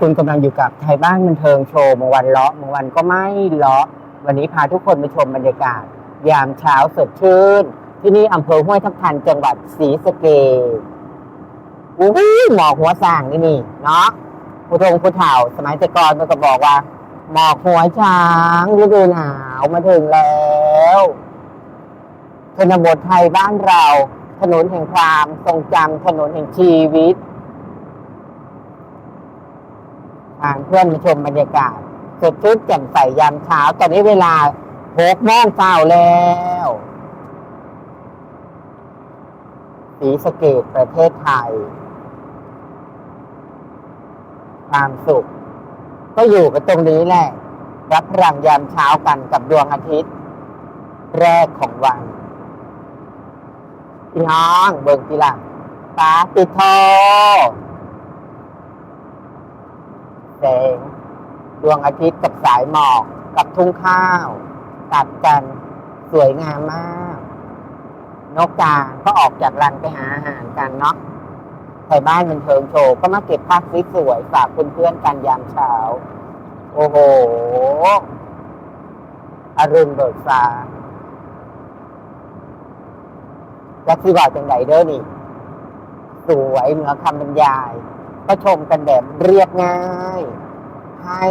คุณกำลังอยู่กับไทยบ้านบันเทิงโชว์บางวันเลาะบางวันก็ไม่เลาะวันนี้พาทุกคนมาชมบรรยากาศ ยามเช้าสดชื่น ที่นี่อำเภอห้วยทับทันจังหวัดศรีสะเกษอู้หูหมอกหัวสร้างนี่นี่เนาะผู้ทงผู้เฒ่า สมัยแต่ก่อนมันก็บอกว่า หมอกหัวช้างฤดูหนาวมาถึงแล้วชนบทไทยบ้านเรา ถนนแห่งความทรงจำถนนแห่งชีวิต พาเพื่อนมาชมบรรยากาศสดชื่นแจ่มใสยามเช้า ตอนนี้เวลาหกโมงเช้าแล้วสีสเกตประเทศไทย ความสุข ก็อยู่กันตรงนี้แหละ รับพลังยามเช้ากันกับดวงอาทิตย์ แรกของวันพี่น้องเบิ่งทีละฟ้าติดโท แสง ดวงอาทิตย์กับสายหมอกกับทุ่งข้าว ตัดกันสวยงามมาก นกกาก็ออกจากรังไปหาอาหารกันเนาะไทยบ้านบันเทิงโชว์ก็มาเก็บภาพสวยๆฝากเพื่อนๆกันยามเช้า โอ้โหอรุณเบิกฟ้าจักสิบอกจังไดเด้อนี่ สวยเหนือคำบรรยาย ก็ชมกันแบบเรียบง่าย ให้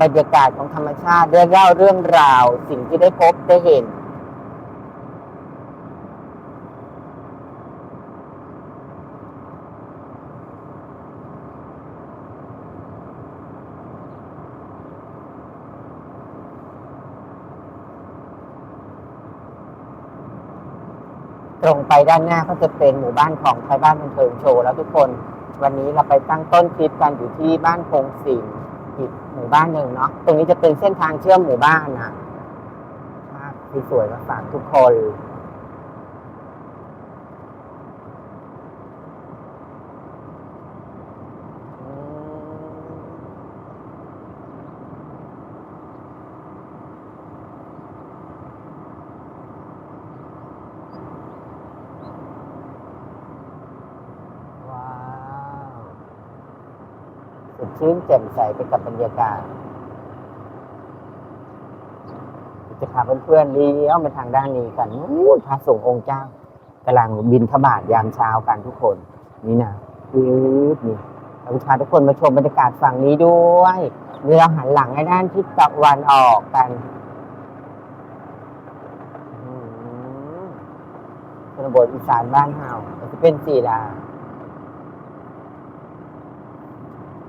บรรยากาศของธรรมชาติได้เล่าเรื่องราว สิ่งที่ได้พบได้เห็น ตรงไปด้านหน้าก็จะเป็นหมู่บ้านของไทยบ้านบันเทิงโชว์แล้วทุกคน วันนี้เราไปตั้งต้นคลิปกันอยู่ที่บ้านพงศิลป์อีกหมู่บ้านหนึ่งเนาะตรงนี้จะเป็นเส้นทางเชื่อมหมู่บ้านนะภาพสวยมาฝากทุกคน สดชื่นแจ่มใสไปกับบรรยากาศจะพาเพื่อนๆเลี้ยวมาทางด้านนี้กันนู้นพระสงฆ์องค์เจ้ากำลังบินทบาทยามเช้ากันทุกคน นี่นะยืดนี่เราพาทุกคนมาชมบรรยากาศฝั่งนี้ด้วยนี่เราหันหลังให้ด้านทิศตะวันออกกันอืมชนบทอีสานบ้านเฮาจะเป็นสี่ลา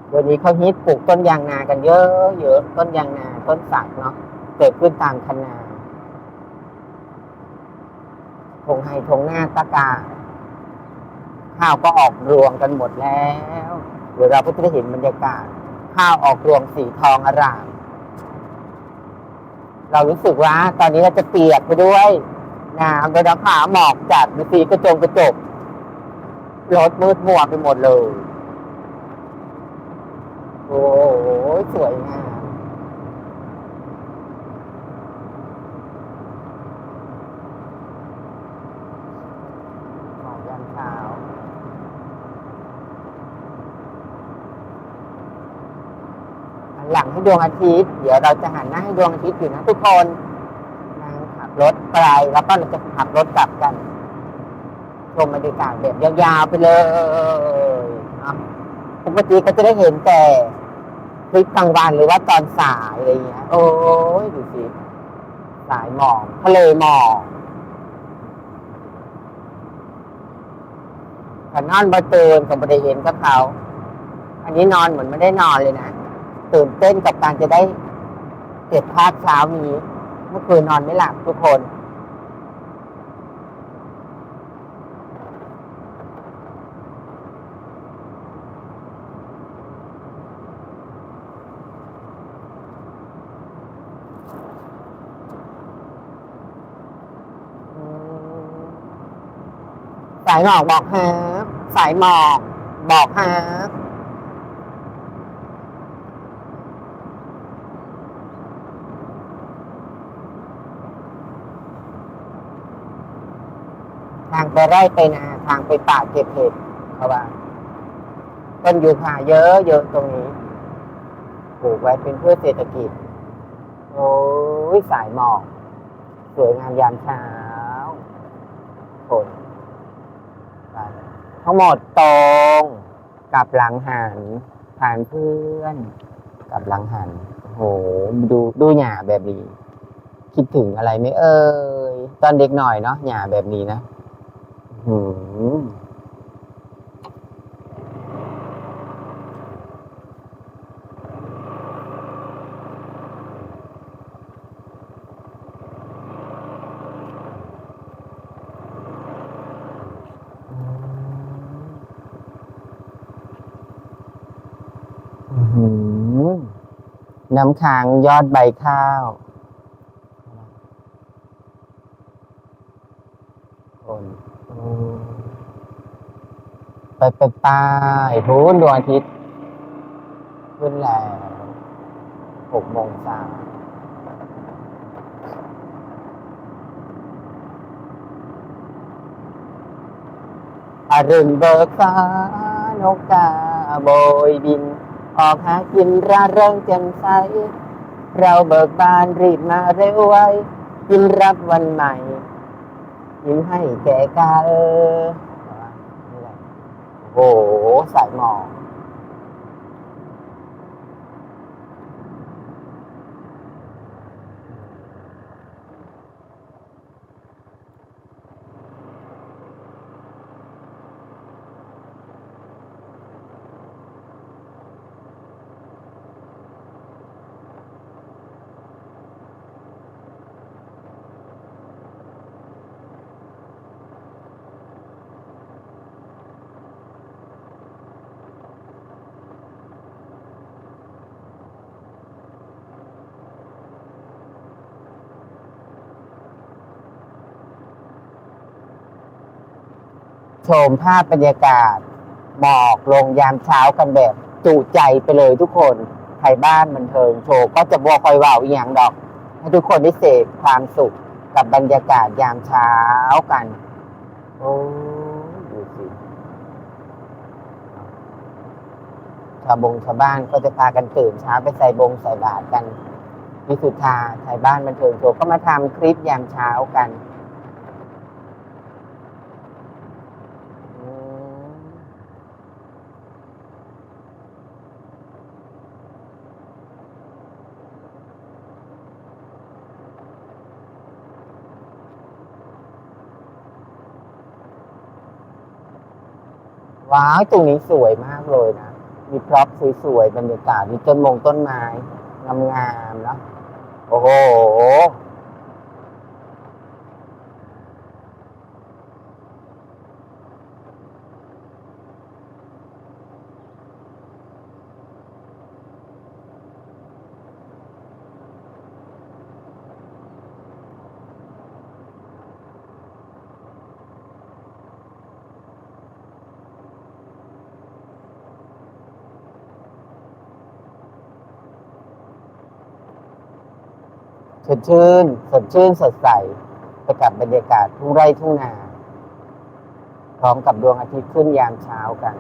เดี๋ยวนี้เขาฮิตปลูกต้นยางนากันเยอะเยอะต้นยางนาต้นสักเนาะเกิดขึ้นตามคันนาทงไฮทงหน้าตะกา ข้าวก็ออกรวงกันหมดแล้ว เดี๋ยวเราก็จะได้เห็นบรรยากาศ ข้าวออกรวงสีทองอร่ามเรารู้สึกว่า ตอนนี้เราจะเปียกไปด้วยน้ำโดยน้ำผาหมอกจัดมีสีกระจงกระจกรถมืดมัวไปหมดเลย โอ้โห สวยงามหมอกยามเช้าหันหลังให้ดวงอาทิตย์ เดี๋ยวเราจะหันหน้าให้ดวงอาทิตย์อยู่นะทุกคนนั่งขับรถไปแล้วก็เราจะขับรถกลับกัน ชมบรรยากาศแบบยาวๆไปเลยปกติก็จะได้เห็นแต่ คลิปกลางวันหรือว่าตอนสายอะไรอย่างเงี้ย โอ้ยดูสิสายหมอกทะเลหมอกถ้านอนบ่ตื่นก็ไม่ได้เห็นกับเขา อันนี้นอนเหมือนไม่ได้นอนเลยนะ ตื่นเต้นกับการจะได้เก็บภาพเช้านี้ เมื่อคืนนอนไม่หลับทุกคน สายหมอกบอกฮะสายหมอกบอกฮะทางไปไร่ไปนาทางไปป่าเก็บเห็ดเขาว่าต้นยูคาเยอะเยอะตรงนี้ปลูกไว้เป็นเพื่อเศรษฐกิจ โอ้ยสายหมอก สวยงามยามเช้าคน ไปทั้งหมดตรงกลับหลังหันผ่านเพื่อนกลับหลังหันโหดูดูหยาแบบนี้ คิดถึงอะไรไหมเอ่ยตอนเด็กหน่อยเนาะหยาแบบนี้นะ หืม น้ำค้างยอดใบข้าว คนไปไปไปพูนดวงอาทิตย์ขึ้นแล้วหกโมงเช้าอารุณเบิกฟ้านกกาโบยบิน ออกหากินร่าเริงแจ่มใส เราเบิกบานรีบมาเร็วไว้ยินรับวันใหม่ ยิ้มให้แก่กาเออนี่แหละโอ้โหสายหมอก ชมภาพบรรยากาศ หมอกลงยามเช้ากันแบบจุใจไปเลยทุกคนไทยบ้านบันเทิงโชว์ก็จะบัวคอยว่าวอีหยังดอก ให้ทุกคนได้เสพความสุขกับบรรยากาศยามเช้ากัน โอ้ยดูสิชาวบงชาวบ้านก็จะพากันตื่นเช้าไปใส่บงใส่บาตรกันพิสุทธาไทยบ้านบันเทิงโชว์ก็มาทำคลิปยามเช้ากัน ว้าวตรงนี้สวยมากเลยนะ มีพร็อพสวยๆบรรยากาศมีต้นมงต้นไม้งามๆเนอะโอ้โห สดชื่น สดชื่นสดใสไปกับบรรยากาศทุ่งไร่ทุ่งนาพร้อมกับดวงอาทิตย์ขึ้นยามเช้ากัน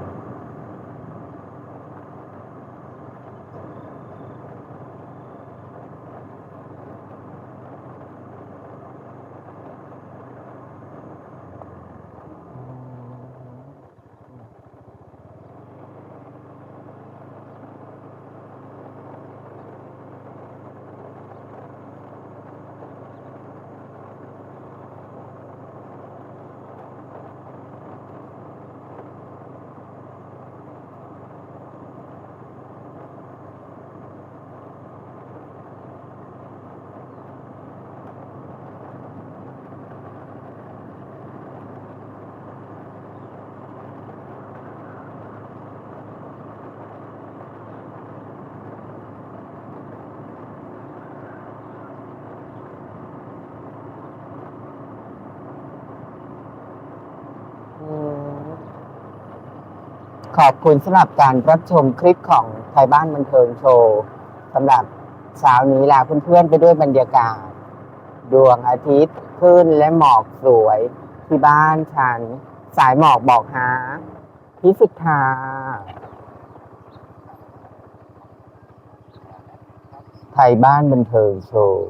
ขอบคุณสำหรับการรับชมคลิปของไทยบ้านบันเทิงโชว์สำหรับเช้านี้ลาเพื่อนๆไปด้วยบรรยากาศ ดวงอาทิตย์ขึ้นและหมอกสวย ที่บ้านฉัน สายหมอกบอกหาพิสุทธาไทยบ้านบันเทิงโชว์